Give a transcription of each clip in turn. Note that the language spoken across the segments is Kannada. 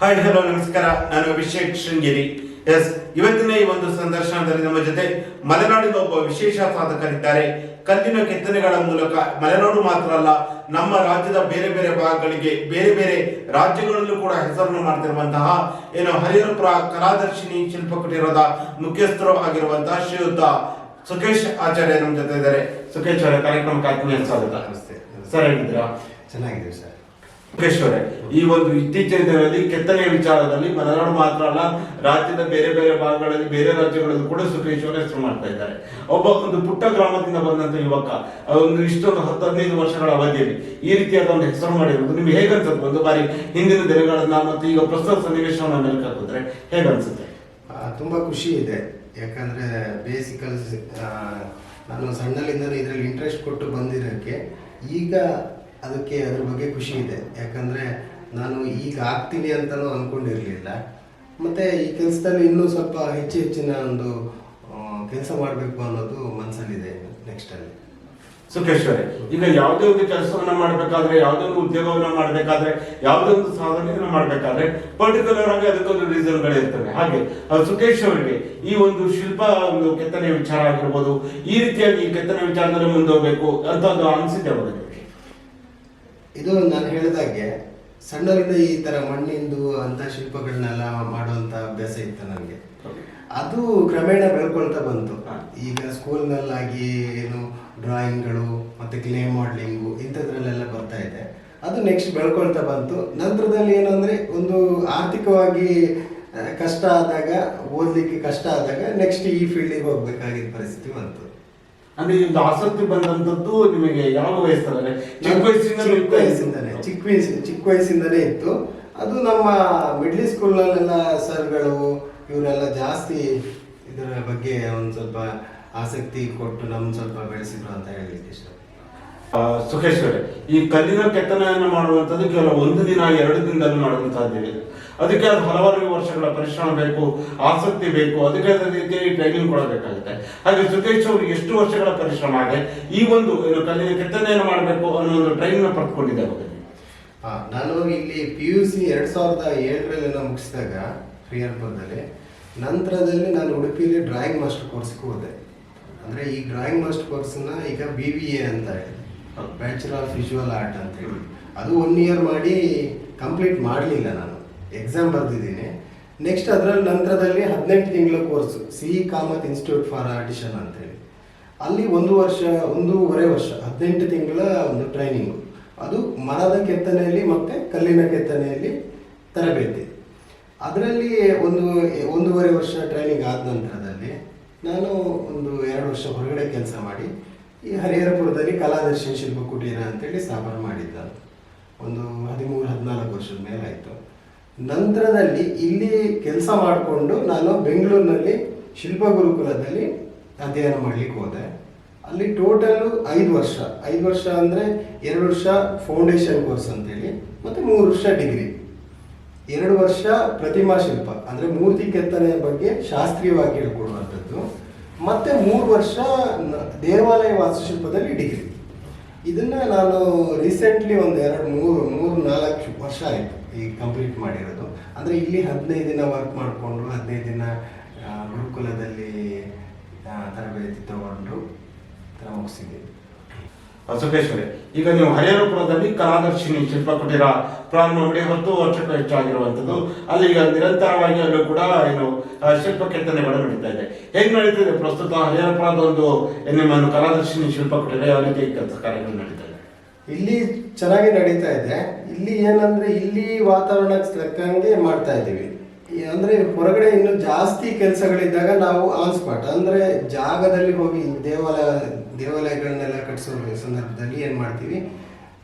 ಹಾಯ್ ಹಲೋ ನಮಸ್ಕಾರ. ನಾನು ಅಭಿಷೇಕ್ ಶೃಂಗೇರಿ. ಎಸ್ ಇವತ್ತಿನ ಈ ಒಂದು ಸಂದರ್ಶನದಲ್ಲಿ ನಮ್ಮ ಜೊತೆ ಮಲೆನಾಡಿನ ಒಬ್ಬ ವಿಶೇಷ ಸಾಧಕರಿದ್ದಾರೆ. ಕಲ್ಲಿನ ಕೆತ್ತನೆಗಳ ಮೂಲಕ, ಮಲೆನಾಡು ಮಾತ್ರ ಅಲ್ಲ, ನಮ್ಮ ರಾಜ್ಯದ ಬೇರೆ ಬೇರೆ ಭಾಗಗಳಿಗೆ, ಬೇರೆ ಬೇರೆ ರಾಜ್ಯಗಳಲ್ಲೂ ಕೂಡ ಹೆಸರನ್ನು ಮಾಡ್ತಿರುವಂತಹ, ಏನು ಹರಿಹರಪುರ ಕಲಾದರ್ಶಿನಿ ಶಿಲ್ಪಕುಟೀರದ ಮುಖ್ಯಸ್ಥರು ಆಗಿರುವಂತಹ ಶ್ರೀಯುತ ಸುಖೇಶ್ ಆಚಾರ್ಯ ನಮ್ಮ ಜೊತೆ ಇದ್ದಾರೆ. ಸುಖೇಶ್ ಅವರ ಕಾರ್ಯಕ್ರಮಕ್ಕೆ ಆತ್ಮೀಯ ಸ್ವಾಗತ ನಮಸ್ತೆ. ಸರ್, ಹೇಗಿದ್ದೀರಾ? ಚೆನ್ನಾಗಿದೆ ಸರ್. ಮುಖೇಶ್ವರೇ ಈ ಒಂದು ಇತ್ತೀಚಿನ ದಿನದಲ್ಲಿ ಕೆತ್ತನೆಯ ವಿಚಾರದಲ್ಲಿ ಮಲೆನಾಡು ಮಾತ್ರ ಅಲ್ಲ, ರಾಜ್ಯದ ಬೇರೆ ಬೇರೆ ಭಾಗಗಳಲ್ಲಿ ಬೇರೆ ರಾಜ್ಯಗಳಲ್ಲೂ ಕೂಡ ಸುಖೇಶ್ವರ ಹೆಸರು ಮಾಡ್ತಾ ಇದ್ದಾರೆ. ಒಬ್ಬ ಒಂದು ಪುಟ್ಟ ಗ್ರಾಮದಿಂದ ಬಂದಂತ ಯುವಕ ಒಂದು ಇಷ್ಟೊಂದು ಹತ್ತು ಹದಿನೈದು ವರ್ಷಗಳ ಅವಧಿಯಲ್ಲಿ ಈ ರೀತಿಯಾದ ಒಂದು ಹೆಸರು ಮಾಡಿರೋದು ನಿಮ್ಗೆ ಹೇಗನ್ಸುತ್ತೆ? ಒಂದು ಬಾರಿ ಹಿಂದಿನ ದಿನಗಳನ್ನ ಮತ್ತು ಈಗ ಪ್ರಸ್ತುತ ಸನ್ನಿವೇಶವನ್ನು ಮೇಲೆ ಹಾಕಿದ್ರೆ ಹೇಗನ್ಸುತ್ತೆ? ತುಂಬಾ ಖುಷಿ ಇದೆ. ಯಾಕಂದ್ರೆ ಬೇಸಿಕಲ್ ನಾನು ಸಣ್ಣಲ್ಲಿಂದಲೂ ಇದರಲ್ಲಿ ಇಂಟ್ರೆಸ್ಟ್ ಕೊಟ್ಟು ಬಂದಿರೋಕ್ಕೆ ಈಗ ಅದಕ್ಕೆ ಅದ್ರ ಬಗ್ಗೆ ಖುಷಿ ಇದೆ. ಯಾಕಂದ್ರೆ ನಾನು ಈಗ ಆಗ್ತೀನಿ ಅಂತಲೂ ಅನ್ಕೊಂಡಿರ್ಲಿಲ್ಲ. ಮತ್ತೆ ಈ ಕೆಲಸದಲ್ಲಿ ಇನ್ನೂ ಸ್ವಲ್ಪ ಹೆಚ್ಚು ಹೆಚ್ಚಿನ ಒಂದು ಕೆಲಸ ಮಾಡಬೇಕು ಅನ್ನೋದು ಮನಸ್ಸಲ್ಲಿದೆ ನೆಕ್ಸ್ಟ್ ಅಲ್ಲಿ. ಸುಖೇಶ್ವರೇ, ಈಗ ಯಾವುದೇ ಒಂದು ಕೆಲಸವನ್ನ ಮಾಡ್ಬೇಕಾದ್ರೆ, ಯಾವುದೇ ಒಂದು ಉದ್ಯೋಗವನ್ನ ಮಾಡ್ಬೇಕಾದ್ರೆ, ಯಾವುದೇ ಒಂದು ಸಾಧನೆಯನ್ನ ಮಾಡ್ಬೇಕಾದ್ರೆ ಪರ್ಟಿಕ್ಯುಲರ್ ಆಗಿ ಅದಕ್ಕೊಂದು ರೀಸನ್ಗಳು ಇರ್ತವೆ. ಹಾಗೆ ಸುಖೇಶ್ ಅವರಿಗೆ ಈ ಒಂದು ಶಿಲ್ಪ ಒಂದು ಕೆತ್ತನೆ ವಿಚಾರ ಆಗಿರ್ಬೋದು, ಈ ರೀತಿಯಾಗಿ ಕೆತ್ತನೆ ವಿಚಾರದಲ್ಲಿ ಮುಂದೋಗ್ಬೇಕು ಅಂತ ಒಂದು ಅನಿಸಿದೆ ಅವರಿಗೆ. ಇದು ನಾನು ಹೇಳಿದಾಗೆ ಸಣ್ಣವರಿಂದ ಈ ತರ ಮಣ್ಣಿಂದು ಅಂತ ಶಿಲ್ಪಗಳನ್ನೆಲ್ಲ ಮಾಡುವಂತ ಅಭ್ಯಾಸ ಇತ್ತು ನನಗೆ. ಅದು ಕ್ರಮೇಣ ಬೆಳ್ಕೊಳ್ತಾ ಬಂತು. ಈಗ ಸ್ಕೂಲ್ನಲ್ಲಾಗಿ ಏನು ಡ್ರಾಯಿಂಗ್ಗಳು ಮತ್ತೆ ಕ್ಲೇ ಮಾಡ್ಲಿಂಗು ಇಂಥದ್ರಲ್ಲೆಲ್ಲ ಬರ್ತಾ ಇದೆ. ಅದು ನೆಕ್ಸ್ಟ್ ಬೆಳ್ಕೊಳ್ತಾ ಬಂತು. ನಂತರದಲ್ಲಿ ಏನಂದ್ರೆ ಒಂದು ಆರ್ಥಿಕವಾಗಿ ಕಷ್ಟ ಆದಾಗ ಓದಲಿಕ್ಕೆ ಕಷ್ಟ ಆದಾಗ ನೆಕ್ಸ್ಟ್ ಈ ಫೀಲ್ಡಿಗೆ ಹೋಗ್ಬೇಕಾಗಿದ್ದ ಪರಿಸ್ಥಿತಿ ಬಂತು. ಅಂದ್ರೆ ನಿಮ್ದು ಆಸಕ್ತಿ ಬಂದಂತದ್ದು ನಿಮಗೆ ಯಾವ ವಯಸ್ಸಲ್ಲಿ ಚಿಕ್ಕ ವಯಸ್ಸಿಂದ ಚಿಕ್ಕ ವಯಸ್ಸಿಂದಾನೆ ಚಿಕ್ಕ ವಯಸ್ಸು ಚಿಕ್ಕ ವಯಸ್ಸಿಂದಲೇ ಇತ್ತು. ಅದು ನಮ್ಮ ಮಿಡ್ಲ್ ಸ್ಕೂಲ್ನಲ್ಲೆಲ್ಲ ಸರ್ಗಳು ಇವರೆಲ್ಲ ಜಾಸ್ತಿ ಇದರ ಬಗ್ಗೆ ಒಂದು ಸ್ವಲ್ಪ ಆಸಕ್ತಿ ಕೊಟ್ಟು ನಮ್ಮ ಸ್ವಲ್ಪ ಬೆಳೆಸಿದ್ರು ಅಂತ ಹೇಳಲಿಕ್ಕೆ ಇಷ್ಟ. ಆ, ಸುಖೇಶ್ ಅವರೇ ಈ ಕಲ್ಲಿನ ಕೆತ್ತನೆಯನ್ನು ಮಾಡುವಂಥದ್ದು ಕೇವಲ ಒಂದು ದಿನ ಎರಡು ದಿನದಲ್ಲಿ ಮಾಡುವಂತಹದ್ದಿದೆ ಅದಕ್ಕೆ ಅದು ಹಲವಾರು ವರ್ಷಗಳ ಪರಿಶ್ರಮ ಬೇಕು ಆಸಕ್ತಿ ಬೇಕು ಅದಕ್ಕೆ ಅದೇ ರೀತಿಯಾಗಿ ಟ್ರೈನಿಂಗ್ ಕೊಡಬೇಕಾಗುತ್ತೆ. ಹಾಗೆ ಸುಖೇಶ್ ಅವರು ಎಷ್ಟು ವರ್ಷಗಳ ಪರಿಶ್ರಮ ಆಗಿದೆ ಈ ಒಂದು ಕಲ್ಲಿನ ಕೆತ್ತನೆಯನ್ನು ಮಾಡಬೇಕು ಅನ್ನೋ ಒಂದು ಟ್ರೈನಿಂಗ್ ಪಡ್ಕೊಂಡಿದ್ದೆ ನಾನು ಇಲ್ಲಿ ಪಿ ಯು ಸಿ ಎರಡು ಸಾವಿರದ ಏಳರಲ್ಲಿ ನಾನು ಮುಗಿಸಿದಾಗ ಶ್ರೀಹರ್ಪುರದಲ್ಲಿ ನಂತರದಲ್ಲಿ ನಾನು ಉಡುಪಿಯಲ್ಲಿ ಡ್ರಾಯಿಂಗ್ ಮಾಸ್ಟರ್ ಕೋರ್ಸ್ಗೆ ಹೋದೆ. ಅಂದರೆ ಈ ಡ್ರಾಯಿಂಗ್ ಮಾಸ್ಟರ್ ಕೋರ್ಸನ್ನು ಈಗ ಬಿ ಬಿ ಎ ಅಂತ ಹೇಳಿ. ಬ್ಯಾಚುಲರ್ ಆಫ್ ವಿಜುವಲ್ ಆರ್ಟ್ ಅಂತ ಹೇಳಿ. ಅದು ಒನ್ ಇಯರ್ ಮಾಡಿ ಕಂಪ್ಲೀಟ್ ಮಾಡಲಿಲ್ಲ ನಾನು. ಎಕ್ಸಾಮ್ ಬರೆದಿದ್ದೀನಿ. ನೆಕ್ಸ್ಟ್ ಅದರಲ್ಲಿ ನಂತರದಲ್ಲಿ ಹದಿನೆಂಟು ತಿಂಗಳ course C Kamath institute for artisan ಅಂತ ಹೇಳಿ. ಅಲ್ಲಿ ಒಂದು ವರ್ಷ, ಒಂದೂವರೆ ವರ್ಷ, ಹದಿನೆಂಟು ತಿಂಗಳ ಒಂದು ಟ್ರೈನಿಂಗು ಅದು ಮರದ ಕೆತ್ತನೆಯಲ್ಲಿ ಮತ್ತು ಕಲ್ಲಿನ ಕೆತ್ತನೆಯಲ್ಲಿ ತರಬೇತಿ. ಅದರಲ್ಲಿ ಒಂದು, ಒಂದೂವರೆ ವರ್ಷ ಟ್ರೈನಿಂಗ್ ಆದ ನಂತರದಲ್ಲಿ ನಾನು ಒಂದು ಎರಡು ವರ್ಷ ಹೊರಗಡೆ ಕೆಲಸ ಮಾಡಿ ಈ ಹರಿಹರಪುರದಲ್ಲಿ ಕಲಾದರ್ಶನ ಶಿಲ್ಪ ಕುಟೀರ ಅಂತೇಳಿ ಸ್ಥಾಪನೆ ಮಾಡಿದ್ದ ಒಂದು ಹದಿಮೂರು, ಹದಿನಾಲ್ಕು ವರ್ಷದ ಮೇಲಾಯಿತು ನಂತರದಲ್ಲಿ ಇಲ್ಲಿ ಕೆಲಸ ಮಾಡಿಕೊಂಡು ನಾನು ಬೆಂಗಳೂರಿನಲ್ಲಿ ಶಿಲ್ಪ ಗುರುಕುಲದಲ್ಲಿ ಅಧ್ಯಯನ ಮಾಡ್ಲಿಕ್ಕೆ ಹೋದೆ. ಅಲ್ಲಿ ಟೋಟಲು ಐದು ವರ್ಷ. ಐದು ವರ್ಷ ಅಂದರೆ ಎರಡು ವರ್ಷ ಫೌಂಡೇಶನ್ ಕೋರ್ಸ್ ಅಂತೇಳಿ, ಮತ್ತು ಮೂರು ವರ್ಷ ಡಿಗ್ರಿ. ಎರಡು ವರ್ಷ ಪ್ರತಿಮಾ ಶಿಲ್ಪ, ಅಂದರೆ ಮೂರ್ತಿ ಕೆತ್ತನೆಯ ಬಗ್ಗೆ ಶಾಸ್ತ್ರೀಯವಾಗಿ ಹೇಳ್ಕೊಡುವಂಥದ್ದು. ಮತ್ತೆ ಮೂರು ವರ್ಷ ದೇವಾಲಯ ವಾಸ್ತುಶಿಲ್ಪದಲ್ಲಿ ಡಿಗ್ರಿ ಇದನ್ನ ನಾನು ರೀಸೆಂಟ್ಲಿ ಒಂದು ಎರಡು ಮೂರು ಮೂರು ನಾಲ್ಕು ವರ್ಷ ಆಯಿತು ಈ ಕಂಪ್ಲೀಟ್ ಮಾಡಿರೋದು. ಅಂದರೆ ಇಲ್ಲಿ ಹದಿನೈದು ದಿನ ವರ್ಕ್ ಮಾಡಿಕೊಂಡು ಹದಿನೈದು ದಿನ ಗುರುಕುಲದಲ್ಲಿ ತರಬೇತಿ ತಗೊಂಡು ತರ ಮುಗಿಸಿದ್ದೀನಿ ಸುಖೇಶ್ವರಿ ಈಗ ನೀವು ಹರಿಹರಪುರದಲ್ಲಿ ಕಲಾದರ್ಶಿನಿ ಶಿಲ್ಪ ಕುಟೀರ ಪ್ರಾರಂಭ ಮಾಡಿ ಹತ್ತು ವರ್ಷಕ್ಕೂ ಹೆಚ್ಚಾಗಿರುವಂಥದ್ದು. ಅಲ್ಲಿ ಈಗ ನಿರಂತರವಾಗಿ ಅಲ್ಲೂ ಕೂಡ ಏನು ಶಿಲ್ಪ ಕೆತ್ತನೆಗಳು ನಡೀತಾ ಇದೆ. ಹೇಗೆ ನಡೀತಿದೆ? ಪ್ರಸ್ತುತ ಹರಿಹರಪುರದ ಒಂದು, ನಿಮ್ಮನ್ನು ಕಲಾದರ್ಶಿನಿ ಶಿಲ್ಪ ಕುಟೀರ ಯಾವ ರೀತಿ ಕೆಲಸ ಕಾರ್ಯಗಳು ನಡೀತಾ ಇದೆ? ಇಲ್ಲಿ ಚೆನ್ನಾಗಿ ನಡೀತಾ ಇದೆ. ಇಲ್ಲಿ ಏನಂದ್ರೆ, ಇಲ್ಲಿ ವಾತಾವರಣಕ್ಕೆ ತಕ್ಕಂಗೆ ಮಾಡ್ತಾ ಇದ್ದೀವಿ. ಅಂದ್ರೆ ಹೊರಗಡೆ ಇನ್ನು ಜಾಸ್ತಿ ಕೆಲಸಗಳಿದ್ದಾಗ ನಾವು ಆನ್ ಸ್ಪಾಟ್ ಅಂದ್ರೆ ಜಾಗದಲ್ಲಿ ಹೋಗಿ ದೇವಾಲಯ ದೇವಾಲಯಗಳನ್ನೆಲ್ಲ ಕಟ್ಟಿಸೋ ಸಂದರ್ಭದಲ್ಲಿ ಏನು ಮಾಡ್ತೀವಿ?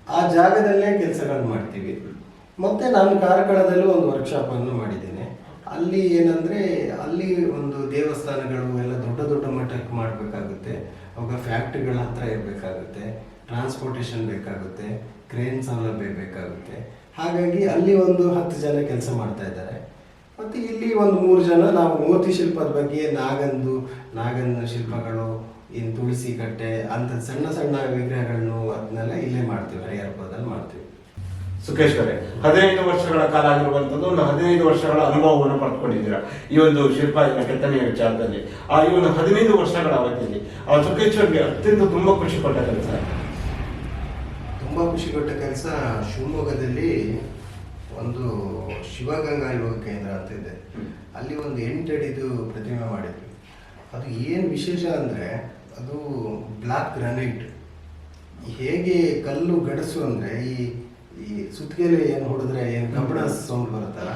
ಆ ಜಾಗದಲ್ಲೇ ಕೆಲಸಗಳನ್ನ ಮಾಡ್ತೀವಿ. ಮತ್ತೆ ನಾನು ಕಾರ್ಕಳದಲ್ಲೂ ಒಂದು ವರ್ಕ್ಶಾಪ್ ಅನ್ನು ಮಾಡಿದ್ದೇನೆ. ಅಲ್ಲಿ ಏನಂದ್ರೆ, ಅಲ್ಲಿ ಒಂದು ದೇವಸ್ಥಾನಗಳು ಎಲ್ಲ ದೊಡ್ಡ ದೊಡ್ಡ ಮಟ್ಟಕ್ಕೆ ಮಾಡಬೇಕಾಗುತ್ತೆ. ಅವಾಗ ಫ್ಯಾಕ್ಟ್ರಿಗಳ ಹತ್ರ ಇರಬೇಕಾಗುತ್ತೆ. ಟ್ರಾನ್ಸ್ಪೋರ್ಟೇಷನ್ ಬೇಕಾಗುತ್ತೆ. ಕ್ರೇನ್ ಸೌಲಭ್ಯ ಬೇಕಾಗುತ್ತೆ. ಹಾಗಾಗಿ ಅಲ್ಲಿ ಒಂದು ಹತ್ತು ಜನ ಕೆಲಸ ಮಾಡ್ತಾ ಇದ್ದಾರೆ. ಮತ್ತು ಇಲ್ಲಿ ಒಂದು ಮೂರು ಜನ ನಾವು ಮೂರ್ತಿ ಶಿಲ್ಪದ ಬಗ್ಗೆ ನಾಗಂದು ನಾಗನ ಶಿಲ್ಪಗಳು ಇನ್ನು ತುಳಸಿ ಕಟ್ಟೆ ಅಂತ ಸಣ್ಣ ಸಣ್ಣ ವಿಗ್ರಹಗಳನ್ನು ಅದನ್ನೆಲ್ಲ ಇಲ್ಲೇ ಮಾಡ್ತೀವಿ ಹರಿಹರಪುರದಲ್ಲಿ ಮಾಡ್ತೀವಿ. ಸುಖೇಶ್ವರೇ ಹದಿನೈದು ವರ್ಷಗಳ ಕಾಲ ಆಗಿರುವಂತದ್ದು ಒಂದು ಹದಿನೈದು ವರ್ಷಗಳ ಅನುಭವವನ್ನು ಪಡ್ಕೊಂಡಿದ್ದೀರಾ? ಈ ಒಂದು ಶಿಲ್ಪ ಕೆತ್ತನೆಯ ವಿಚಾರದಲ್ಲಿ. ಆ ಈ ಒಂದು ಹದಿನೈದು ವರ್ಷಗಳ ಅವಧಿಯಲ್ಲಿ ಆ ಸುಖೇಶ್ವರಿಗೆ ಅತ್ಯಂತ ತುಂಬಾ ಖುಷಿ ಪಟ್ಟ ಕೆಲಸ. ತುಂಬ ಖುಷಿ ಕೊಟ್ಟ ಕೆಲಸ ಶಿವಮೊಗ್ಗದಲ್ಲಿ ಒಂದು ಶಿವಗಂಗಾ ಯೋಗ ಕೇಂದ್ರ ಅಂತ ಇದೆ. ಅಲ್ಲಿ ಒಂದು ಎಂಟಡಿದು ಪ್ರತಿಮೆ ಮಾಡಿದ್ವಿ. ಅದು ಏನು ವಿಶೇಷ ಅಂದರೆ ಅದು ಬ್ಲಾಕ್ ಗ್ರಾನೈಟ್. ಹೇಗೆ ಕಲ್ಲು ಗಡಸು ಅಂದರೆ ಈ ಈ ಸುತ್ತಿಗೆಲೆ ಏನು ಹೊಡೆದ್ರೆ ಏನು ಕಬ್ಬಣ ಸೌಂಡ್ ಬರುತ್ತಲ್ಲ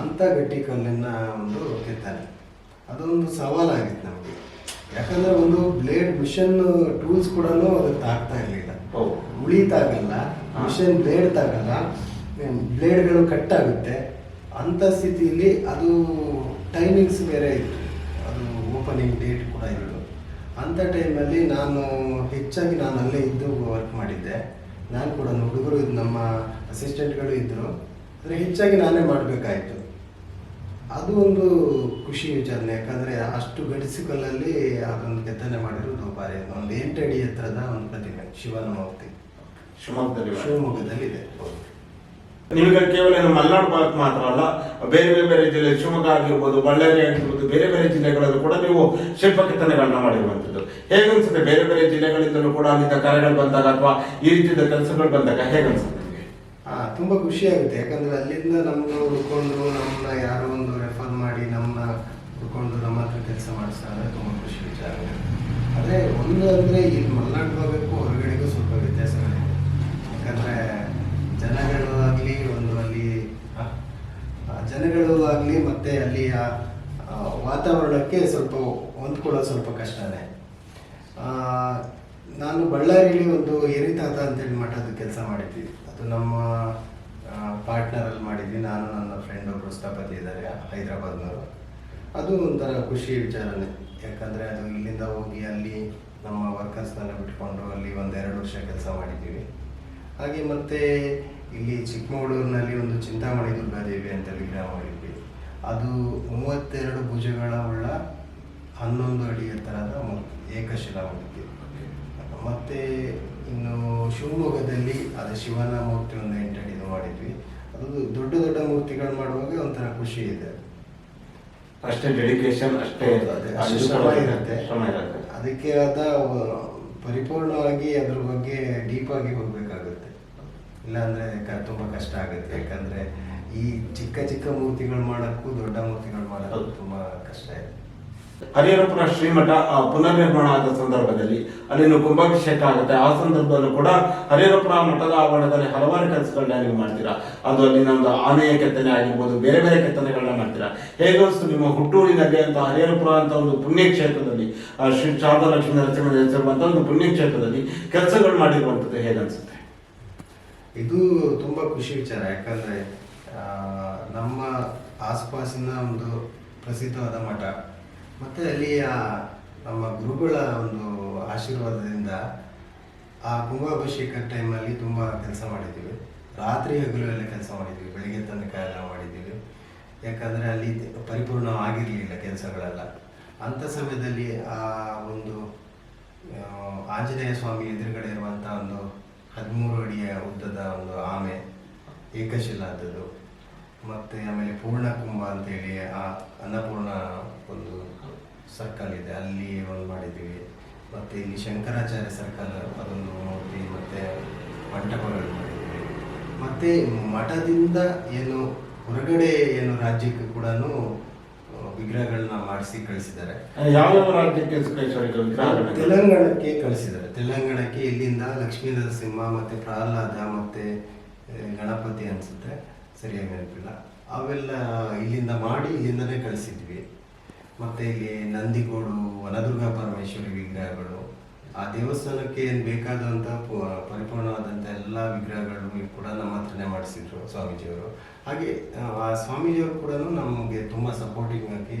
ಅಂಥ ಗಟ್ಟಿ ಕಲ್ಲಿನ ಒಂದು ಕೆತ್ತಾರೆ ಅದೊಂದು ಸವಾಲಾಗಿತ್ತು ನಮಗೆ. ಯಾಕಂದ್ರೆ ಒಂದು ಬ್ಲೇಡ್ ಮಿಷನ್ ಟೂಲ್ಸ್ ಕೂಡ ಅದಕ್ಕೆ ತಾಗ್ತಾ ಇರಲಿಲ್ಲ. ಉಳಿ ಉಳಿತಾಗಲ್ಲ ಹಾ. ಮಿಷನ್ ಬ್ಲೇಡ್ ತಾಗಲ್ಲ ಬ್ಲೇಡ್ಗಳು ಕಟ್ ಆಗುತ್ತೆ ಅಂಥ ಸ್ಥಿತಿಯಲ್ಲಿ ಅದು ಟೈಮಿಂಗ್ಸ್ ಬೇರೆ ಇತ್ತು. ಅದು ಓಪನಿಂಗ್ ಡೇಟ್ ಕೂಡ ಇತ್ತು. ಅಂಥ ಟೈಮಲ್ಲಿ ನಾನು ಹೆಚ್ಚಾಗಿ ನಾನು ಅಲ್ಲೇ ಇದ್ದು ವರ್ಕ್ ಮಾಡಿದ್ದೆ. ನಾನು ಕೂಡ ಹುಡುಗರು ಇದು ನಮ್ಮ ಅಸಿಸ್ಟೆಂಟ್ಗಳು ಇದ್ದರು ಅಂದರೆ ಹೆಚ್ಚಾಗಿ ನಾನೇ ಮಾಡಬೇಕಾಯಿತು. ಅದು ಒಂದು ಖುಷಿ ವಿಚಾರಣೆ. ಯಾಕಂದರೆ ಅಷ್ಟು ಗಡಿಸಿಕಲ್ಲಲ್ಲಿ ಅದೊಂದು ಕೆತ್ತನೆ ಮಾಡಿರೋದು ಬಾರಿ ಒಂದು ಎಂಟಡಿ ಹತ್ರದ ಒಂದು ಪ್ರತಿಮೆ ಶಿವನ ಮೂರ್ತಿ. ಶಿವಮೊಗ್ಗದಲ್ಲಿ. ಶಿವಮೊಗ್ಗದಲ್ಲಿದೆ. ನಿಮಗೆ ಕೇವಲ ನಮ್ಮ ಮಲೆನಾಡು ಭಾಗಕ್ಕೆ ಮಾತ್ರ ಅಲ್ಲ, ಬೇರೆ ಬೇರೆ ಜಿಲ್ಲೆ ಶಿವಮೊಗ್ಗ ಆಗಿರ್ಬೋದು, ಬಳ್ಳಾರಿ ಆಗಿರ್ಬೋದು, ಬೇರೆ ಬೇರೆ ಜಿಲ್ಲೆಗಳಲ್ಲೂ ಕೂಡ ನೀವು ಶಿಲ್ಪ ಕೆತ್ತನೆಗಳನ್ನ ಮಾಡಿರುವಂಥದ್ದು. ಹೇಗನ್ಸುತ್ತೆ ಬೇರೆ ಬೇರೆ ಜಿಲ್ಲೆಗಳಿಂದಲೂ ಕೂಡ ಅಲ್ಲಿಂದ ಕರೆಗಳು ಬಂದಾಗ ಅಥವಾ ಈ ರೀತಿಯ ಕೆಲಸಗಳು ಬಂದಾಗ ಹೇಗನ್ಸುತ್ತೆ? ಅನ್ಸುತ್ತೆ ತುಂಬ ಖುಷಿ ಆಗುತ್ತೆ. ಯಾಕಂದ್ರೆ ಅಲ್ಲಿಂದ ನಮ್ಮನ್ನು ಹುಡ್ಕೊಂಡು ನಮ್ಮನ್ನ ಯಾರೋ ಒಂದು ರೆಫರ್ ಮಾಡಿ ನಮ್ಮನ್ನ ಹುಡ್ಕೊಂಡು ನಮ್ಮ ಹತ್ರ ಕೆಲಸ ಮಾಡಿಸ್ತಾರೆ. ತುಂಬಾ ಖುಷಿ ವಿಚಾರ. ಆದರೆ ಒಂದು ಅಂದ್ರೆ ಇಲ್ಲಿ ಮಲೆನಾಡು ಭಾಗಕ್ಕೂ ಜನಗಳು ಆಗಲಿ ಮತ್ತು ಅಲ್ಲಿಯ ವಾತಾವರಣಕ್ಕೆ ಸ್ವಲ್ಪ ಹೊಂದ್ಕೊಳ್ಳೋದು ಸ್ವಲ್ಪ ಕಷ್ಟನೇ ನಾನು ಬಳ್ಳಾರಿಲಿ ಒಂದು ಎರಿತಾತ ಅಂತೇಳಿ ಮಠದ ಕೆಲಸ ಮಾಡಿದ್ವಿ. ಅದು ನಮ್ಮ ಪಾರ್ಟ್ನರಲ್ಲಿ ಮಾಡಿದ್ವಿ. ನಾನು ನನ್ನ ಫ್ರೆಂಡ್ ಒಬ್ಬರು ಸ್ಥಾಪತಿ ಇದ್ದಾರೆ, ಹೈದರಾಬಾದ್ನವರು. ಅದು ಒಂಥರ ಖುಷಿ ವಿಚಾರನೆ. ಯಾಕಂದರೆ ಅದು ಇಲ್ಲಿಂದ ಹೋಗಿ ಅಲ್ಲಿ ನಮ್ಮ ವರ್ಕರ್ಸ್ನೆಲ್ಲ ಬಿಟ್ಕೊಂಡು ಅಲ್ಲಿ ಒಂದು ಎರಡು ವರ್ಷ ಕೆಲಸ ಮಾಡಿದ್ದೀವಿ. ಹಾಗೆ ಮತ್ತೆ ಇಲ್ಲಿ ಚಿಕ್ಕಮಗಳೂರಿನಲ್ಲಿ ಒಂದು ಚಿಂತಾಮಣಿ ದುರ್ಗಾದೇವಿ ಅಂತ ವಿಗ್ರಹ ಮಾಡಿದ್ವಿ. ಅದು ಮೂವತ್ತೆರಡು ಭುಜಗಳ ಉಳ್ಳ ಹನ್ನೊಂದು ಅಡಿ ಎತ್ತರದ ಏಕಶಿಲಾ ಮೂರ್ತಿ ಮತ್ತೆ ಇನ್ನು ಶಿವಮೊಗ್ಗದಲ್ಲಿ ಅದು ಶಿವನ ಮೂರ್ತಿ ಒಂದು ಎಂಟಡಿದು ಮಾಡಿದ್ವಿ. ಅದು ದೊಡ್ಡ ದೊಡ್ಡ ಮೂರ್ತಿಗಳು ಮಾಡುವಾಗ ಒಂಥರ ಖುಷಿ ಇದೆ. ಅಷ್ಟೇ ಡೆಡಿಕೇಶನ್ ಅಷ್ಟೇ ಶ್ರಮ ಇರುತ್ತೆ. ಅದಕ್ಕೆ ಆದ ಪರಿಪೂರ್ಣವಾಗಿ ಅದ್ರ ಬಗ್ಗೆ ಡೀಪ್ ಆಗಿ ಹೋಗ್ಬೇಕಾಗುತ್ತೆ ಇಲ್ಲಾಂದ್ರೆ ಕ- ತುಂಬಾ ಕಷ್ಟ ಆಗುತ್ತೆ. ಯಾಕಂದ್ರೆ ಈ ಚಿಕ್ಕ ಚಿಕ್ಕ ಮೂರ್ತಿಗಳು ಮಾಡಕ್ಕೂ ದೊಡ್ಡ ಮೂರ್ತಿಗಳು ಮಾಡಕ್ಕೂ ತುಂಬ ಕಷ್ಟ ಇದೆ ಹರಿಹರಪುರ ಶ್ರೀಮಠ ಆ, ಪುನರ್ನಿರ್ಮಾಣ ಆದ ಸಂದರ್ಭದಲ್ಲಿ ಅಲ್ಲಿನ ಕುಂಭಾಭಿಷೇಕ ಆಗುತ್ತೆ. ಆ ಸಂದರ್ಭದಲ್ಲೂ ಕೂಡ ಹರಿಹರಪುರ ಮಠದ ಆವರಣದಲ್ಲಿ ಹಲವಾರು ಕೆಲಸಗಳನ್ನ ನೀವು ಮಾಡ್ತೀರಾ. ಅದು ಅಲ್ಲಿನ ಒಂದು ಆನೆಯ ಕೆತ್ತನೆ ಆಗಿರ್ಬೋದು ಬೇರೆ ಬೇರೆ ಕೆತ್ತನೆಗಳನ್ನ ಮಾಡ್ತೀರಾ. ಹೇಗನ್ಸ್ತು ನಿಮ್ಮ ಹುಟ್ಟೂರಿನಲ್ಲಿ ಅಂತ ಹರಿಹರಪುರ ಅಂತ ಒಂದು ಪುಣ್ಯಕ್ಷೇತ್ರದಲ್ಲಿ ಆ, ಶ್ರೀ ಶಾರದಾ ಲಕ್ಷ್ಮೀ ನರಸಿಂಹ ಅಂತ ಒಂದು ಪುಣ್ಯಕ್ಷೇತ್ರದಲ್ಲಿ ಕೆಲಸಗಳು ಮಾಡಿರುವಂತದ್ದು ಹೇಗನ್ಸುತ್ತೆ? ಇದು ತುಂಬ ಖುಷಿ ವಿಚಾರ. ಯಾಕಂದ್ರೆ ನಮ್ಮ ಆಸ್ಪಾಸಿನ ಒಂದು ಪ್ರಸಿದ್ಧವಾದ ಮಠ. ಮತ್ತೆ ಅಲ್ಲಿಯ ನಮ್ಮ ಗುರುಗಳ ಒಂದು ಆಶೀರ್ವಾದದಿಂದ ಆ ಕುಂಭಾಭಿಷೇಕ ಟೈಮಲ್ಲಿ ತುಂಬ ಕೆಲಸ ಮಾಡಿದ್ದೀವಿ. ರಾತ್ರಿ ಹಗಲು ಎಲ್ಲ ಕೆಲಸ ಮಾಡಿದ್ದೀವಿ. ಬೆಳಿಗ್ಗೆ ತನಕ ಎಲ್ಲ ಮಾಡಿದ್ದೀವಿ. ಯಾಕಂದರೆ ಅಲ್ಲಿ ಪರಿಪೂರ್ಣ ಆಗಿರಲಿಲ್ಲ ಕೆಲಸಗಳೆಲ್ಲ. ಅಂಥ ಸಮಯದಲ್ಲಿ ಆ ಒಂದು ಆಂಜನೇಯ ಸ್ವಾಮಿ ಎದುರುಗಡೆ ಇರುವಂಥ ಒಂದು ಹದಿಮೂರು ಅಡಿಯ ಉದ್ದದ ಒಂದು ಆಮೆ ಏಕಶಿಲಾದದ್ದು. ಮತ್ತು ಆಮೇಲೆ ಪೂರ್ಣಕುಂಭ ಅಂತೇಳಿ ಆ ಅನ್ನಪೂರ್ಣ ಒಂದು ಸರ್ಕಲ್ ಇದೆ. ಅಲ್ಲಿ ಒಂದು ಮಾಡಿದ್ದೀವಿ. ಮತ್ತು ಇಲ್ಲಿ ಶಂಕರಾಚಾರ್ಯ ಸರ್ಕಲ್ ಅದೊಂದು ಮೂರ್ತಿ ಮತ್ತು ಮಂಟಪಗಳು ಮಾಡಿದ್ದೀವಿ. ಮತ್ತು ಮಠದಿಂದ ಏನು ಹೊರಗಡೆ ಏನು ರಾಜ್ಯಕ್ಕೆ ಕೂಡ ವಿಗ್ರಹಗಳನ್ನ ಮಾಡಿಸಿ ಕಳಿಸಿದ್ದಾರೆ. ಯಾವ ರಾಜ್ಯಕ್ಕೆ ತೆಲಂಗಾಣಕ್ಕೆ ಕಳಿಸಿದ್ದಾರೆ. ತೆಲಂಗಾಣಕ್ಕೆ ಇಲ್ಲಿಂದ ಲಕ್ಷ್ಮೀ ನರಸಿಂಹ ಮತ್ತೆ ಪ್ರಹ್ಲಾದ ಮತ್ತೆ ಗಣಪತಿ ಅನ್ಸುತ್ತೆ. ಸರಿಯಾಗಿ ನೆನಪಿಲ್ಲ. ಅವೆಲ್ಲ ಇಲ್ಲಿಂದ ಮಾಡಿ ಇಲ್ಲಿಂದಲೇ ಕಳಿಸಿದ್ವಿ. ಮತ್ತೆ ಇಲ್ಲಿ ನಂದಿಗೋಡು ವನದುರ್ಗಾ ಪರಮೇಶ್ವರಿ ವಿಗ್ರಹಗಳು ಆ ದೇವಸ್ಥಾನಕ್ಕೆ ಏನು ಬೇಕಾದಂಥ ಪರಿಪೂರ್ಣವಾದಂಥ ಎಲ್ಲ ವಿಗ್ರಹಗಳು ಕೂಡ ನಮ್ಮ ಹತ್ರನೇ ಮಾಡಿಸಿದ್ರು ಸ್ವಾಮೀಜಿಯವರು. ಹಾಗೆ ಆ, ಸ್ವಾಮೀಜಿಯವರು ಕೂಡ ನಮಗೆ ತುಂಬ ಸಪೋರ್ಟಿಂಗ್ ಆಗಿ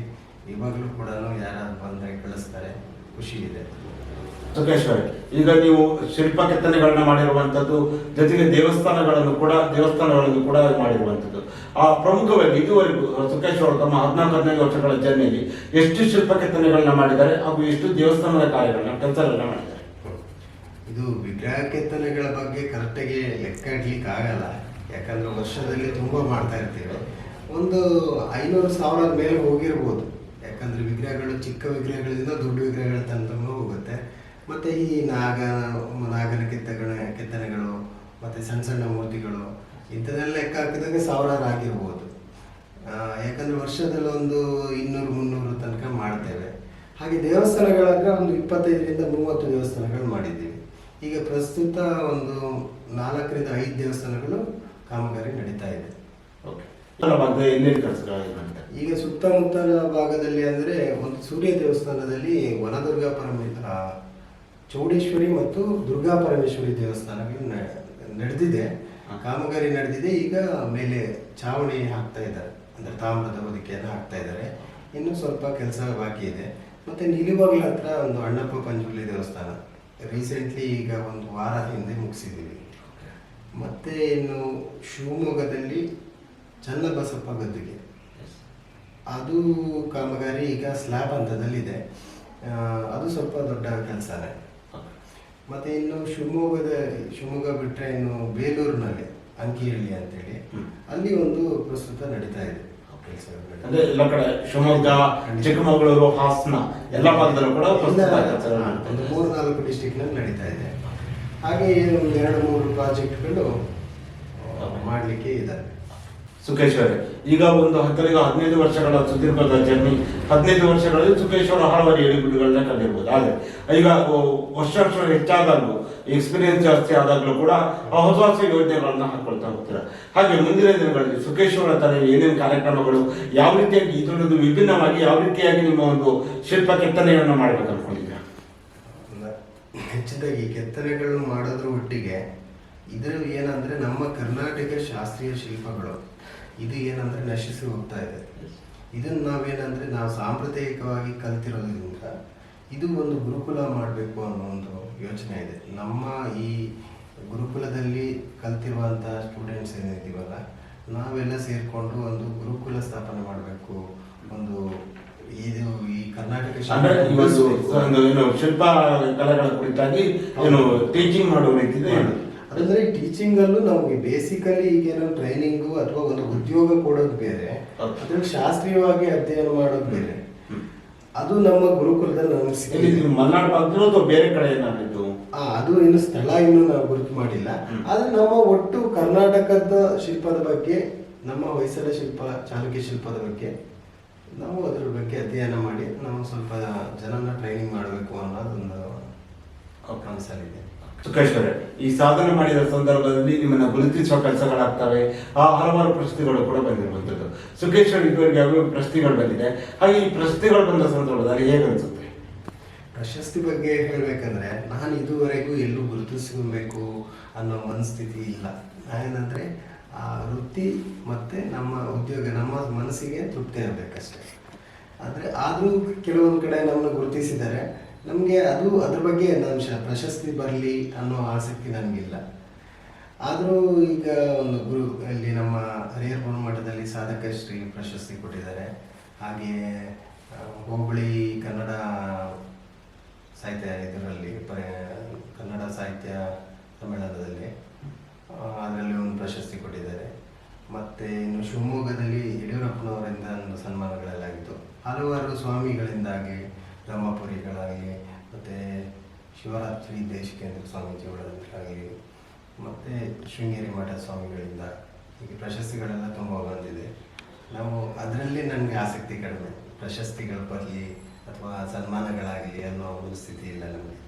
ಇವಾಗಲೂ ಕೂಡ ಯಾರಾದ್ರು ಬಂದರೆ ಕಳಿಸ್ತಾರೆ. ಖುಷಿ ಇದೆ. ಸುಖೇಶ್ವರಿ ಈಗ ನೀವು ಶಿಲ್ಪ ಕೆತ್ತನೆಗಳನ್ನ ಮಾಡಿರುವಂತದ್ದು ಜೊತೆಗೆ ದೇವಸ್ಥಾನಗಳನ್ನು ಕೂಡ ದೇವಸ್ಥಾನಗಳನ್ನು ಕೂಡ ಮಾಡಿರುವಂತದ್ದು. ಆ ಪ್ರಮುಖವಾಗಿ ಇದುವರೆಗೂ ಸುಖೇಶ್ವರ ತಮ್ಮ ಹದಿನಾಲ್ಕು ಹದಿನೈದು ವರ್ಷಗಳ ಜರ್ನಿಯಲ್ಲಿ ಎಷ್ಟು ಶಿಲ್ಪ ಕೆತ್ತನೆಗಳನ್ನ ಮಾಡಿದ್ದಾರೆ ಹಾಗೂ ಎಷ್ಟು ದೇವಸ್ಥಾನದ ಕಾರ್ಯಗಳನ್ನ ಕೆಲಸಗಳನ್ನ ಮಾಡಿದ್ದಾರೆ? ಇದು ವಿಗ್ರಹ ಕೆತ್ತನೆಗಳ ಬಗ್ಗೆ ಕರೆಕ್ಟಾಗಿ ಲೆಕ್ಕ ಇಡ್ಲಿಕ್ಕೆ ಆಗಲ್ಲ. ಯಾಕಂದ್ರೆ ವರ್ಷದಲ್ಲಿ ತುಂಬ ಮಾಡ್ತಾ ಇರ್ತೇವೆ. ಒಂದು ಐನೂರು ಸಾವಿರ ಮೇಲೆ ಹೋಗಿರ್ಬೋದು. ಯಾಕಂದ್ರೆ ವಿಗ್ರಹಗಳು ಚಿಕ್ಕ ವಿಗ್ರಹಗಳಿಂದ ದೊಡ್ಡ ವಿಗ್ರಹಗಳ ತನಕ ಹೋಗುತ್ತೆ. ಮತ್ತು ಈ ನಾಗ, ನಾಗನ ಕೆತ್ತಗಳ, ಕೆತ್ತನೆಗಳು, ಮತ್ತು ಸಣ್ಣ ಸಣ್ಣ ಮೂರ್ತಿಗಳು, ಇಂಥದ್ದೆಲ್ಲ ಲೆಕ್ಕ ಹಾಕಿದಾಗ ಸಾವಿರಾರು ಆಗಿರ್ಬೋದು. ಯಾಕಂದ್ರೆ ವರ್ಷದಲ್ಲಿ ಒಂದು ಇನ್ನೂರು, ಮುನ್ನೂರು ತನಕ ಮಾಡ್ತೇವೆ. ಹಾಗೆ ದೇವಸ್ಥಾನಗಳಾದ್ರೆ ಒಂದು ಇಪ್ಪತ್ತೈದರಿಂದ ಮೂವತ್ತು ದೇವಸ್ಥಾನಗಳು ಮಾಡಿದ್ದೀವಿ. ಈಗ ಪ್ರಸ್ತುತ ಒಂದು ನಾಲ್ಕರಿಂದ ಐದು ದೇವಸ್ಥಾನಗಳು ಕಾಮಗಾರಿ ನಡೀತಾ ಇದೆ. ಓಕೆ. ಈಗ ಸುತ್ತಮುತ್ತಲ ಭಾಗದಲ್ಲಿ ಅಂದರೆ ಒಂದು ಸೂರ್ಯ ದೇವಸ್ಥಾನದಲ್ಲಿ ವನದುರ್ಗಾ ಪರಮೇ ಆ, ಚೌಡೇಶ್ವರಿ ಮತ್ತು ದುರ್ಗಾ ಪರಮೇಶ್ವರಿ ದೇವಸ್ಥಾನಗಳು ನಡೆದಿದೆ. ಕಾಮಗಾರಿ ನಡೆದಿದೆ. ಈಗ ಮೇಲೆ ಚಾವಣಿ ಹಾಕ್ತಾ ಇದ್ದಾರೆ. ಅಂದ್ರೆ ತಾಮ್ರದ ಹೊದಿಕೆಯನ್ನು ಹಾಕ್ತಾ ಇದ್ದಾರೆ. ಇನ್ನೂ ಸ್ವಲ್ಪ ಕೆಲಸ ಬಾಕಿ ಇದೆ. ಮತ್ತೆ ನಿಲುವಾಗ್ಲ ಹತ್ರ ಒಂದು ಅಣ್ಣಪ್ಪ ಪಂಜುರ್ಲಿ ದೇವಸ್ಥಾನ. ರೀಸೆಂಟ್ಲಿ ಈಗ ಒಂದು ವಾರ ಹಿಂದೆ ಮುಗಿಸಿದ್ದೀವಿ ಮತ್ತೆ ಇನ್ನು ಶಿವಮೊಗ್ಗದಲ್ಲಿ ಚನ್ನಬಸಪ್ಪ ಗದ್ದುಗೆ. ಅದು ಕಾಮಗಾರಿ ಈಗ ಸ್ಲ್ಯಾಬ್ ಹಂತದಲ್ಲಿದೆ. ಅದು ಸ್ವಲ್ಪ ದೊಡ್ಡ ಕೆಲಸನೇ. ಮತ್ತೆ ಇನ್ನು ಶಿವಮೊಗ್ಗದ ಶಿವಮೊಗ್ಗ ಬಿಟ್ಟರೆ ಇನ್ನು ಬೇಲೂರಿನಲ್ಲಿ ಅಂಕಿಹಳ್ಳಿ ಅಂತೇಳಿ. ಅಲ್ಲಿ ಒಂದು ಪ್ರಸ್ತುತ ನಡೀತಾ ಇದೆ. ಅಂದ್ರೆ ಎಲ್ಲ ಕಡೆ ಶಿವಮೊಗ್ಗ ಚಿಕ್ಕಮಗಳೂರು ಹಾಸನ ಎಲ್ಲ ಭಾಗದಲ್ಲೂ ಕೂಡ ಒಂದು ಮೂರು ನಾಲ್ಕು ಡಿಸ್ಟಿಕ್ನಲ್ಲಿ ನಡೀತಾ ಇದೆ. ಹಾಗೆ ಒಂದು ಎರಡು ಮೂರು ಪ್ರಾಜೆಕ್ಟ್ಗಳು ಮಾಡಲಿಕ್ಕೆ ಇದ್ದಾರೆ ಸುಖೇಶ್ವರ. ಈಗ ಒಂದು ಹತ್ತರಿಂದ ಹದಿನೈದು ವರ್ಷಗಳ ಸುದೀರ್ಘದ ಜರ್ನಿ, ಹದಿನೈದು ವರ್ಷಗಳಲ್ಲಿ ಸುಖೇಶ್ವರ ಹಲವಾರು ಎಳಿಬಿಡುಗಳನ್ನ ಕಂಡಿರ್ಬೋದು. ಆದರೆ ಈಗ ವರ್ಷ ವರ್ಷ ಹೆಚ್ಚಾದಾಗಲೂ ಎಕ್ಸ್ಪೀರಿಯನ್ಸ್ ಜಾಸ್ತಿ ಆದಾಗಲೂ ಕೂಡ ಹೊಸ ಹೊಸ ಯೋಜನೆಗಳನ್ನ ಹಾಕೊಳ್ತಾ ಹೋಗ್ತಾರೆ? ಹಾಗೆ ಮುಂದಿನ ದಿನಗಳಲ್ಲಿ ಸುಖೇಶ್ವರ ತರ ಏನೇನು ಕಾರ್ಯಕ್ರಮಗಳು, ಯಾವ ರೀತಿಯಾಗಿ ಇದರದ್ದು ವಿಭಿನ್ನವಾಗಿ, ಯಾವ ರೀತಿಯಾಗಿ ನಿಮ್ಮ ಒಂದು ಶಿಲ್ಪ ಕೆತ್ತನೆಯನ್ನು ಮಾಡಬೇಕು ಅನ್ಕೊಂಡಿದ್ದೀರಾ? ಹೆಚ್ಚಿನದಾಗಿ ಕೆತ್ತನೆಗಳನ್ನು ಕೆತ್ತನೆಗಳು ಮಾಡೋದ್ರ ಒಟ್ಟಿಗೆ ಇದರಲ್ಲಿ ಏನಂದ್ರೆ ನಮ್ಮ ಕರ್ನಾಟಕ ಶಾಸ್ತ್ರೀಯ ಶಿಲ್ಪಗಳು. ಇದು ಏನಂದ್ರೆ ನಶಿಸಿ ಹೋಗ್ತಾ ಇದೆ. ಇದನ್ನ ನಾವೇನಂದ್ರೆ ನಾವು ಸಾಂಪ್ರದಾಯಿಕವಾಗಿ ಕಲ್ತಿರೋದ್ರಿಂದ ಇದು ಒಂದು ಗುರುಕುಲ ಮಾಡಬೇಕು ಅನ್ನೋ ಒಂದು ಯೋಚನೆ ಇದೆ. ನಮ್ಮ ಈ ಗುರುಕುಲದಲ್ಲಿ ಕಲ್ತಿರುವಂತಹ ಸ್ಟೂಡೆಂಟ್ಸ್ ಏನಿದ್ದೀವಲ್ಲ ನಾವೆಲ್ಲ ಸೇರ್ಕೊಂಡು ಒಂದು ಗುರುಕುಲ ಸ್ಥಾಪನೆ ಮಾಡಬೇಕು. ಒಂದು ಇದು ಈ ಕರ್ನಾಟಕ ಶಿಲ್ಪ ಕಲೆಗಳ ಕುರಿತಾಗಿ ಏನು ಟೀಚಿಂಗ್ ಮಾಡುವ ರೀತಿ ಇದೆ ಏನು? ಅದಂದ್ರೆ ಟೀಚಿಂಗ್ ಅಲ್ಲೂ ನಮಗೆ ಬೇಸಿಕಲಿ ಈಗೇನೋ ಟ್ರೈನಿಂಗು ಅಥವಾ ಒಂದು ಉದ್ಯೋಗ ಕೊಡೋದು ಬೇರೆ. ಅದ್ರಲ್ಲಿ ಶಾಸ್ತ್ರೀಯವಾಗಿ ಅಧ್ಯಯನ ಮಾಡೋದು ಬೇರೆ ಅದು ನಮ್ಮ ಗುರುಕುಲದಲ್ಲಿ ನಮಗೆ ಸಿಕ್ಕಿದೆ ಭಾಗದಲ್ಲೂ ಅಥವಾ ಬೇರೆ ಕಡೆ ಏನಾಗಿತ್ತು ಆ, ಅದು ಇನ್ನು ಸ್ಥಳ ಇನ್ನು ನಾವು ಗುರುತು ಮಾಡಿಲ್ಲ. ಆದ್ರೆ ನಮ್ಮ ಒಟ್ಟು ಕರ್ನಾಟಕದ ಶಿಲ್ಪದ ಬಗ್ಗೆ ನಮ್ಮ ಹೊಯ್ಸಳ ಶಿಲ್ಪ ಚಾಲುಕ್ಯ ಶಿಲ್ಪದ ಬಗ್ಗೆ ನಾವು ಅದ್ರ ಬಗ್ಗೆ ಅಧ್ಯಯನ ಮಾಡಿ ನಾವು ಸ್ವಲ್ಪ ಜನನ ಟ್ರೈನಿಂಗ್ ಮಾಡಬೇಕು ಅನ್ನೋದೊಂದು ಕನಸಲ್ಲಿದೆ ಸುಖೇಶ್ವರ ಈ ಸಾಧನೆ ಮಾಡಿದ ಸಂದರ್ಭದಲ್ಲಿ ನಿಮ್ಮನ್ನ ಗುರುತಿಸುವ ಕೆಲಸಗಳಾಗ್ತವೆ. ಆ ಹಲವಾರು ಪ್ರಶ್ನೆಗಳು ಕೂಡ ಬಂದಿರುವಂತದ್ದು ಸುಖೇಶ್ವರ್ ಇದುವರೆಗೆ ಯಾವ ಪ್ರಶ್ನೆಗಳು ಬಂದಿದೆ. ಹಾಗೆ ಈ ಪ್ರಶ್ನೆಗಳು ಬಂದ ಸಂದರ್ಭದಲ್ಲಿ ಹೇಗನ್ಸುತ್ತೆ ಪ್ರಶಸ್ತಿ ಬಗ್ಗೆ ಹೇಳಬೇಕಂದ್ರೆ ನಾನು ಇದುವರೆಗೂ ಎಲ್ಲೂ ಗುರುತಿಸಿಕೊಳ್ಬೇಕು ಅನ್ನೋ ಮನಸ್ಥಿತಿ ಇಲ್ಲ. ಏನಂದರೆ ಆ ವೃತ್ತಿ ಮತ್ತು ನಮ್ಮ ಉದ್ಯೋಗ, ನಮ್ಮ ಮನಸ್ಸಿಗೆ ತೃಪ್ತಿ ಇರಬೇಕಷ್ಟೇ ಆದರೆ ಆದರೂ ಕೆಲವೊಂದು ಕಡೆ ನಮ್ಮನ್ನು ಗುರುತಿಸಿದ್ದಾರೆ ನಮಗೆ ಅದು ಅದ್ರ ಬಗ್ಗೆ ನಾನು ಪ್ರಶಸ್ತಿ ಬರಲಿ ಅನ್ನೋ ಆಸಕ್ತಿ ನನಗಿಲ್ಲ. ಆದರೂ ಈಗ ಒಂದು ಗುರು ಇಲ್ಲಿ ನಮ್ಮ ಹರಿಹರ ಮಠದಲ್ಲಿ ಸಾಧಕ ಶ್ರೀ ಪ್ರಶಸ್ತಿ ಕೊಟ್ಟಿದ್ದಾರೆ. ಹಾಗೆಯೇ ಹೋಬಳಿ ಕನ್ನಡ ಸಾಹಿತ್ಯ ಇದರಲ್ಲಿ ಕನ್ನಡ ಸಾಹಿತ್ಯ ಸಮ್ಮೇಳನದಲ್ಲಿ ಅದರಲ್ಲಿ ಒಂದು ಪ್ರಶಸ್ತಿ ಕೊಟ್ಟಿದ್ದಾರೆ. ಮತ್ತು ಇನ್ನು ಶಿವಮೊಗ್ಗದಲ್ಲಿ ಯಡಿಯೂರಪ್ಪನವರಿಂದ ಸನ್ಮಾನಗಳಲ್ಲಾಗಿತ್ತು. ಹಲವಾರು ಸ್ವಾಮಿಗಳಿಂದಾಗಲಿ ಬ್ರಹ್ಮಪುರಿಗಳಾಗಲಿ, ಮತ್ತು ಶಿವರಾತ್ರಿ ದೇಶಿಕೇಂದ್ರ ಸ್ವಾಮೀಜಿಗಳಾಗಲಿ ಮತ್ತು ಶೃಂಗೇರಿ ಮಠ ಸ್ವಾಮಿಗಳಿಂದ ಹೀಗೆ ಪ್ರಶಸ್ತಿಗಳೆಲ್ಲ ತುಂಬ ಬಂದಿದೆ. ನಾವು ಅದರಲ್ಲಿ ನನಗೆ ಆಸಕ್ತಿ ಕಡಿಮೆ. ಪ್ರಶಸ್ತಿಗಳು ಬರಲಿ ಅಥವಾ ಸನ್ಮಾನಗಳಾಗಲಿ ಅನ್ನೋ ಒಂದು ಸ್ಥಿತಿ ಇಲ್ಲ ನಮಗೆ.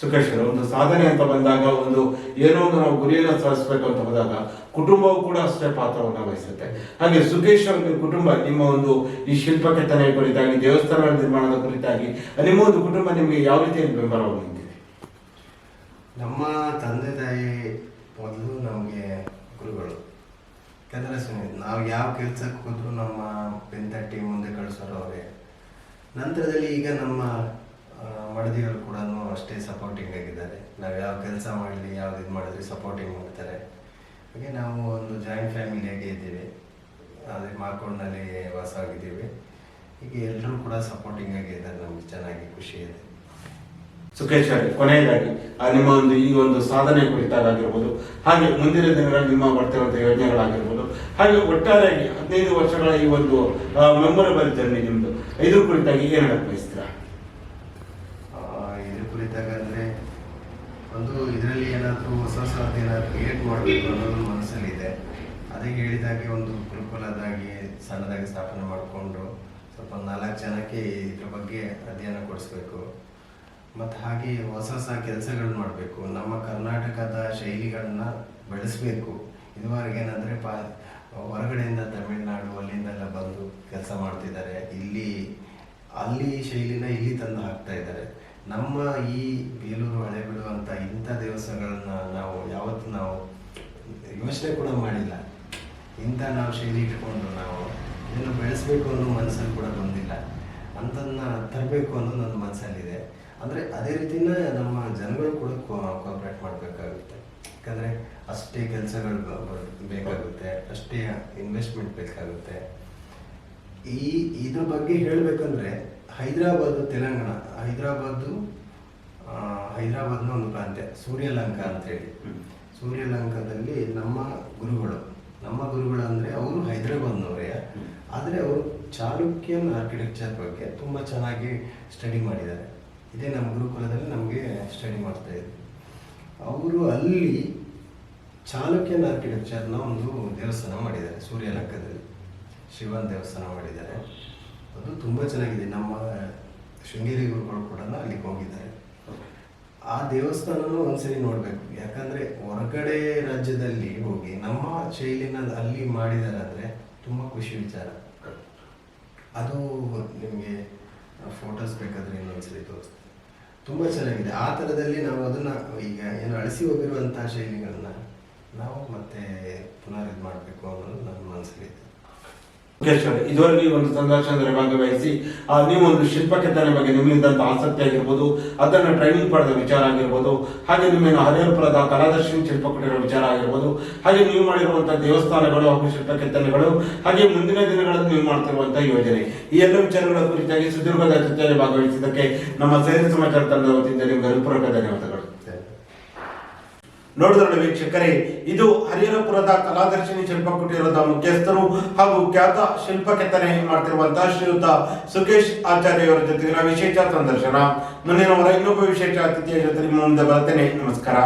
ಸುಖೇಶ್ವರ, ಒಂದು ಸಾಧನೆ ಅಂತ ಬಂದಾಗ, ಒಂದು ಏನೋ ಒಂದು ನಾವು ಗುರಿಯನ್ನು ಸಾಧಿಸಬೇಕು ಅಂತ ಹೋದಾಗ, ಕುಟುಂಬವು ಕೂಡ ಅಷ್ಟೇ ಪಾತ್ರವನ್ನು ವಹಿಸುತ್ತೆ. ಹಾಗೆ ಸುಖೇಶ್ವರ ಕುಟುಂಬ, ನಿಮ್ಮ ಒಂದು ಈ ಶಿಲ್ಪ ಕೆತ್ತನೆ ಕುರಿತಾಗಿ ದೇವಸ್ಥಾನ ನಿರ್ಮಾಣದ ಕುರಿತಾಗಿ, ನಿಮ್ಮ ಒಂದು ಕುಟುಂಬ ನಿಮಗೆ ಯಾವ ರೀತಿಯ ಬೆಂಬಲವನ್ನು ನೀಡಿದೆ ನಮ್ಮ ತಂದೆ ತಾಯಿ ಮೊದಲು ನಮಗೆ ಗುರುಗಳು. ಯಾಕಂದರೆ ನಾವು ಯಾವ ಕೆಲಸಕ್ಕೆ ಹೋದ್ರೂ ನಮ್ಮ ಬೆಂತಟ್ಟಿ ಮುಂದೆ ಕಳಿಸೋರು ಅವರೇ. ನಂತರದಲ್ಲಿ ಈಗ ನಮ್ಮ ಮಡದಿಗಳು ಕೂಡ ಅಷ್ಟೇ ಸಪೋರ್ಟಿಂಗ್ ಆಗಿದ್ದಾರೆ. ನಾವು ಯಾವ ಕೆಲಸ ಮಾಡಲಿ ಯಾವ್ದು ಇದು ಮಾಡಿದ್ರೆ ಸಪೋರ್ಟಿಂಗ್ ಮಾಡ್ತಾರೆ. ಹಾಗೆ ನಾವು ಒಂದು ಜಾಯಿಂಟ್ ಫ್ಯಾಮಿಲಿಯಾಗಿ ಇದ್ದೀವಿ. ಅದೇ ಮಾರ್ಕೊಂಡ್ನಲ್ಲಿ ವಾಸ ಆಗಿದ್ದೀವಿ. ಹೀಗೆ ಎಲ್ಲರೂ ಕೂಡ ಸಪೋರ್ಟಿಂಗ್ ಆಗಿದ್ದಾರೆ ನಮ್ಗೆ ಚೆನ್ನಾಗಿ ಖುಷಿ ಇದೆ. ಸುಖೇಶ್ ಅವರೇ, ಕೊನೆಯದಾಗಿ ನಿಮ್ಮ ಒಂದು ಈ ಒಂದು ಸಾಧನೆ ಕುರಿತಾಗಿರ್ಬೋದು ಹಾಗೆ ಮುಂದಿನ ದಿನಗಳಲ್ಲಿ ನಿಮ್ಮ ಬರ್ತಿರುವಂತಹ ಯೋಜನೆಗಳಾಗಿರ್ಬೋದು ಹಾಗೆ ಒಟ್ಟಾರೆಯಾಗಿ ಹದಿನೈದು ವರ್ಷಗಳ ಈ ಒಂದು ಮೆಮೊರಬಲ್ ಜರ್ನಿ ನಿಮ್ದು. ಇದು ಕುರಿತಾಗಿ ಏನು ಹೇಳಕ್ ಆ, ಇದ್ರ ಕುರಿತಾಗ ಅಂದರೆ ಒಂದು ಇದರಲ್ಲಿ ಏನಾದರೂ ಹೊಸ ಹೊಸ ಏನಾದರೂ ಕ್ರಿಯೇಟ್ ಮಾಡಬೇಕು ಅನ್ನೋದು ಮನಸ್ಸಲ್ಲಿದೆ. ಅದೇ ಹೇಳಿದಾಗೆ ಒಂದು ಗುರುಕುಲದಾಗಿ ಸಣ್ಣದಾಗಿ ಸ್ಥಾಪನೆ ಮಾಡಿಕೊಂಡು ಸ್ವಲ್ಪ ನಾಲ್ಕು ಜನಕ್ಕೆ ಇದ್ರ ಬಗ್ಗೆ ಅಧ್ಯಯನ ಕೊಡಿಸ್ಬೇಕು. ಮತ್ತು ಹಾಗೆ ಹೊಸ ಹೊಸ ಕೆಲಸಗಳನ್ನ ಮಾಡಬೇಕು. ನಮ್ಮ ಕರ್ನಾಟಕದ ಶೈಲಿಗಳನ್ನ ಬೆಳೆಸಬೇಕು. ಇದುವರೆಗೆ ಏನಂದರೆ ಪಾ, ಹೊರಗಡೆಯಿಂದ ತಮಿಳುನಾಡು ಅಲ್ಲಿಂದೆಲ್ಲ ಬಂದು ಕೆಲಸ ಮಾಡ್ತಿದ್ದಾರೆ. ಇಲ್ಲಿ, ಅಲ್ಲಿ ಶೈಲಿನ ಇಲ್ಲಿ ತಂದು ಹಾಕ್ತಾ ಇದ್ದಾರೆ. ನಮ್ಮ ಈ ಬೇಲೂರು ಹಳೆಬೀಡು ಅಂತ ಇಂಥ ದೇವಸ್ಥಾನಗಳನ್ನ ನಾವು ಯಾವತ್ತು ನಾವು ಯೋಚನೆ ಕೂಡ ಮಾಡಿಲ್ಲ. ಇಂಥ ನಾವು ಶೈಲಿ ಇಟ್ಕೊಂಡು ನಾವು ಇದನ್ನು ಬೆಳೆಸಬೇಕು ಅನ್ನೋ ಮನಸ್ಸಲ್ಲಿ ಕೂಡ ಬಂದಿಲ್ಲ. ಅಂಥದನ್ನ ತರಬೇಕು ಅನ್ನೋ ನನ್ನ ಮನಸ್ಸಲ್ಲಿದೆ. ಅಂದರೆ ಅದೇ ರೀತಿನ ನಮ್ಮ ಜನಗಳು ಕೂಡ ಕೋಆಪ್ರೇಟ್ ಮಾಡಬೇಕಾಗುತ್ತೆ. ಯಾಕಂದರೆ ಅಷ್ಟೇ ಕೆಲಸಗಳು ಬೇಕಾಗುತ್ತೆ. ಅಷ್ಟೇ ಇನ್ವೆಸ್ಟ್ಮೆಂಟ್ ಬೇಕಾಗುತ್ತೆ. ಈ, ಇದ್ರ ಬಗ್ಗೆ ಹೇಳಬೇಕಂದ್ರೆ ಹೈದರಾಬಾದ್ ತೆಲಂಗಾಣ. ಹೈದರಾಬಾದು ಹೈದರಾಬಾದ್ನ ಒಂದು ಪ್ರಾಂತ್ಯ ಸೂರ್ಯಲಂಕ ಅಂತೇಳಿ. ಸೂರ್ಯಲಂಕಾದಲ್ಲಿ ನಮ್ಮ ಗುರುಗಳು ನಮ್ಮ ಗುರುಗಳು ಅಂದರೆ ಅವರು ಹೈದರಾಬಾದ್ನವರೇ. ಆದರೆ ಅವರು ಚಾಲುಕ್ಯನ್ ಆರ್ಕಿಟೆಕ್ಚರ್ ಬಗ್ಗೆ ತುಂಬ ಚೆನ್ನಾಗಿ ಸ್ಟಡಿ ಮಾಡಿದ್ದಾರೆ. ಇದೇ ನಮ್ಮ ಗುರುಕುಲದಲ್ಲಿ ನಮಗೆ ಸ್ಟಡಿ ಮಾಡ್ತಾ ಇದ್ರು. ಅವರು ಅಲ್ಲಿ ಚಾಲುಕ್ಯನ್ ಆರ್ಕಿಟೆಕ್ಚರ್ನ ಒಂದು ದೇವಸ್ಥಾನ ಮಾಡಿದ್ದಾರೆ ಸೂರ್ಯಲಂಕದಲ್ಲಿ. ಶಿವನ್ ದೇವಸ್ಥಾನ ಮಾಡಿದ್ದಾರೆ. ಅದು ತುಂಬ ಚೆನ್ನಾಗಿದೆ. ನಮ್ಮ ಶೃಂಗೇರಿ ಗುರುಗಳು ಕೂಡ ಅಲ್ಲಿಗೆ ಹೋಗಿದ್ದಾರೆ. ಆ ದೇವಸ್ಥಾನನೂ ಒಂದ್ಸರಿ ನೋಡಬೇಕು. ಯಾಕಂದ್ರೆ ಹೊರಗಡೆ ರಾಜ್ಯದಲ್ಲಿ ಹೋಗಿ ನಮ್ಮ ಶೈಲಿನ ಅಲ್ಲಿ ಮಾಡಿದ್ದಾರೆ ಅಂದರೆ ತುಂಬ ಖುಷಿ ವಿಚಾರ. ಅದು ನಿಮಗೆ ಫೋಟೋಸ್ ಬೇಕಾದ್ರೆ ಇನ್ನೊಂದ್ಸರಿ ತೋರಿಸ್ತೀನಿ. ತುಂಬ ಚೆನ್ನಾಗಿದೆ. ಆ ಥರದಲ್ಲಿ ನಾವು ಅದನ್ನ ಈಗ ಏನು ಅಳಿಸಿ ಹೋಗಿರುವಂಥ ಶೈಲಿಗಳನ್ನ ನಾವು ಮತ್ತೆ ಪುನರ್ ಇದು ಮಾಡಬೇಕು ಅನ್ನೋದು ನನ್ನ ಅವರೇ ಇದುವರೆಗೆ ಈ ಒಂದು ಸಂದರ್ಶನದಲ್ಲಿ ಭಾಗವಹಿಸಿ ನೀವು ಒಂದು ಶಿಲ್ಪಕೆತ್ತನೆ ಬಗ್ಗೆ ನಿಮ್ಮಿಂದ ಆಸಕ್ತಿ ಆಗಿರ್ಬೋದು, ಅದನ್ನು ಟ್ರೈನಿಂಗ್ ಪಡೆದ ವಿಚಾರ ಆಗಿರ್ಬೋದು, ಹಾಗೆ ನಿಮ್ಮೇನು ಹರಿಹರಪುರದ ಕಲಾದರ್ಶಿನಿ ಶಿಲ್ಪ ಕೊಟ್ಟಿರೋ ವಿಚಾರ ಆಗಿರ್ಬೋದು, ಹಾಗೆ ನೀವು ಮಾಡಿರುವಂತಹ ದೇವಸ್ಥಾನಗಳು ಹಾಗೂ ಶಿಲ್ಪಕೆತ್ತನೆಗಳು ಹಾಗೆ ಮುಂದಿನ ದಿನಗಳಲ್ಲಿ ನೀವು ಮಾಡ್ತಿರುವಂತಹ ಯೋಜನೆ. ಈ ಎಲ್ಲ ವಿಚಾರಗಳ ಕುರಿತಾಗಿ ಸುದೀರ್ಘದ ಚರ್ಚೆಯಲ್ಲಿ ಭಾಗವಹಿಸಿದ್ದಕ್ಕೆ ನಮ್ಮ ಸೇರಿ ಸಮಾಚಾರ ತಂಡದ ವತಿಯಿಂದ ನಿಮ್ಗೆ ಹೃತ್ಪೂರ್ವಕ ಧನ್ಯವಾದಗಳು. ನೋಡಿದ್ರಲ್ಲ ವೀಕ್ಷಕರೇ, ಇದು ಹರಿಹರಪುರದ ಕಲಾದರ್ಶಿನಿ ಶಿಲ್ಪ ಕುಟೀರದ ಮುಖ್ಯಸ್ಥರು ಹಾಗೂ ಖ್ಯಾತ ಶಿಲ್ಪ ಕೆತ್ತನೆ ಮಾಡ್ತಿರುವಂತಹ ಶ್ರೀಯುತ ಸುಖೇಶ್ ಆಚಾರ್ಯವರ ಜೊತೆಗಿನ ವಿಶೇಷ ಸಂದರ್ಶನ. ಮುಂದಿನ ವಾರ ಇನ್ನೊಬ್ಬ ವಿಶೇಷ ಅತಿಥಿಯ ಜೊತೆ ಮುಂದೆ ಬರ್ತೇನೆ ನಮಸ್ಕಾರ.